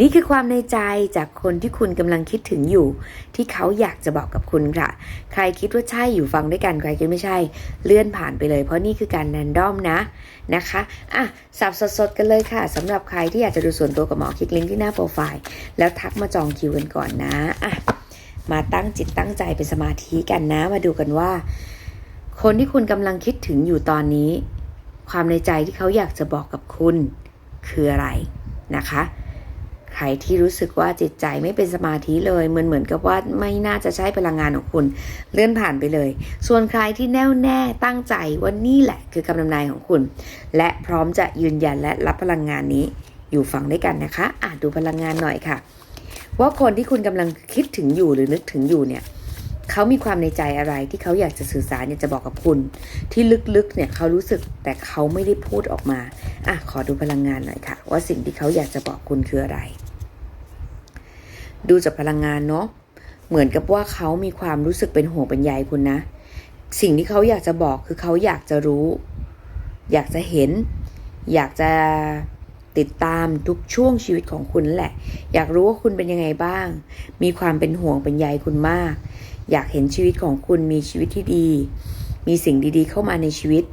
นี่คือความในใจจากคนที่คุณกำลังคิดถึงอยู่ ที่เขาอยากจะบอกกับคุณค่ะ ใครคิดว่าใช่อยู่ฟังด้วยกันใครคิดไม่ใช่ เลื่อนผ่านไปเลย เพราะนี่คือการแรนดอมนะนะคะอะสับสดๆกันเลยค่ะสำหรับใครที่อยากจะดูส่วนตัวกับหมอคลิกลิงก์ที่หน้าโปรไฟล์ แล้วทักมาจองคิวกันก่อนนะอะมาตั้งจิตตั้งใจเป็นสมาธิกันนะ มาดูกันว่า คนที่คุณกำลังคิดถึงอยู่ตอนนี้ ความในใจที่เขาอยากจะบอกกับคุณคืออะไรนะคะ ใครที่รู้สึกว่าจิตใจไม่เป็นสมาธิเลยเหมือนเหมือนกับว่าไม่น่าจะใช้พลังงานของคุณเลื่อนผ่านไปเลย ส่วนใครที่แน่วแน่ตั้งใจว่านี่แหละคือคำนำนายของคุณ และพร้อมจะยืนยันและรับพลังงานนี้อยู่ฟังด้วยกันนะคะอ่านดูพลังงานหน่อยค่ะ ว่าคนที่คุณกำลังคิดถึงอยู่หรือนึกถึงอยู่เนี่ยเขามีความในใจอะไรที่เขาอยากจะสื่อสารอยากจะบอกกับคุณ ที่ลึกๆเนี่ยเขารู้สึกแต่เขาไม่ได้พูดออกมาอะขอดูพลังงานหน่อยค่ะ ว่าสิ่งที่เขาอยากจะบอกคุณคืออะไร ดูจากพลังงานเนาะเหมือนกับว่าเขามีความรู้สึกเป็นห่วงเป็นใยคุณนะ สิ่งที่เขาอยากจะบอกคือเขาอยากจะรู้ อยากจะเห็น อยากจะติดตามทุกช่วงชีวิตของคุณแหละ อยากรู้ว่าคุณเป็นยังไงบ้าง มีความเป็นห่วงเป็นใยคุณมาก อยากเห็นชีวิตของคุณมีชีวิตที่ดี มีสิ่งดีๆ เข้ามาในชีวิต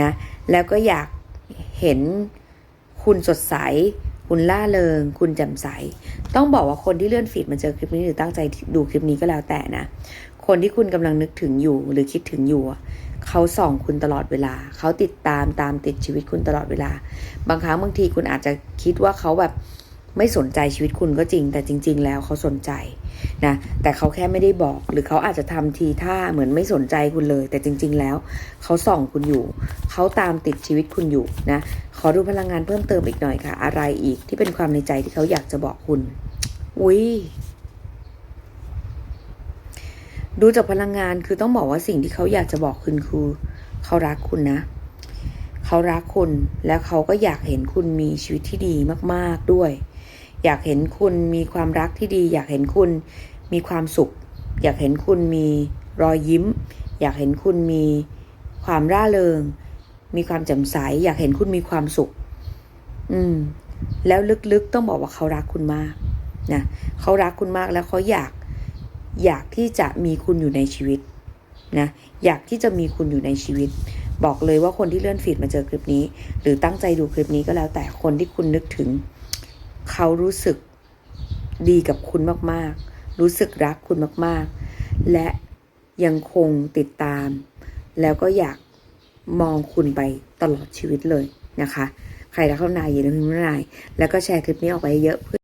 นะ แล้วก็อยากเห็นคุณสดใส คุณล่าเริง คุณแจ่มใส ต้องบอกว่าคนที่เลื่อนฟีดมาเจอคลิปนี้หรือตั้งใจดูคลิปนี้ก็แล้วแต่นะ คนที่คุณกำลังนึกถึงอยู่หรือคิดถึงอยู่เขาส่องคุณตลอดเวลา เขาติดตามตามติดชีวิตคุณตลอดเวลา บางครั้งบางทีคุณอาจจะคิดว่าเขาแบบ ไม่สนใจชีวิตคุณก็จริง แต่จริง ๆ แล้วเขาสนใจนะแต่เขาแค่ไม่ได้บอก หรือเขาอาจจะทำทีท่าเหมือนไม่สนใจคุณเลย แต่จริง ๆ แล้วเขาส่องคุณอยู่ เขาตามติดชีวิตคุณอยู่นะขอดูพลังงานเพิ่มเติมอีกหน่อยค่ะ อะไรอีกที่เป็นความในใจที่เขาอยากจะบอกคุณอุ้ยดูจากพลังงานคือต้องบอกว่าสิ่งที่เขาอยากจะบอกคุณคือเขารักคุณนะ เขารักคุณแล้วเขาก็อยากเห็นคุณมีชีวิตที่ดีมาก ๆด้วย อยากเห็นคุณมีความรักที่ดี อยากเห็นคุณมีความสุข อยากเห็นคุณมีรอยยิ้ม อยากเห็นคุณมีความร่าเริง มีความแจ่มใส อยากเห็นคุณมีความสุข อืม แล้วลึกๆต้องบอกว่าเขารักคุณมากนะเขารักคุณมากแล้วเขาอยากอยากที่จะมีคุณอยู่ในชีวิตนะอยากที่จะมีคุณอยู่ในชีวิต บอกเลยว่าคนที่เลื่อนฟีดมาเจอคลิปนี้ หรือตั้งใจดูคลิปนี้ก็แล้วแต่คนที่คุณนึกถึง เขารู้สึกดีกับคุณมากๆ รู้สึกรักคุณมากๆ และยังคงติดตาม แล้วก็อยากมองคุณไปตลอดชีวิตเลยนะคะ ใครรักเขานายอย่าลืมพิมพ์นาย แล้วก็แชร์คลิปนี้ออกไปเยอะเพื่อ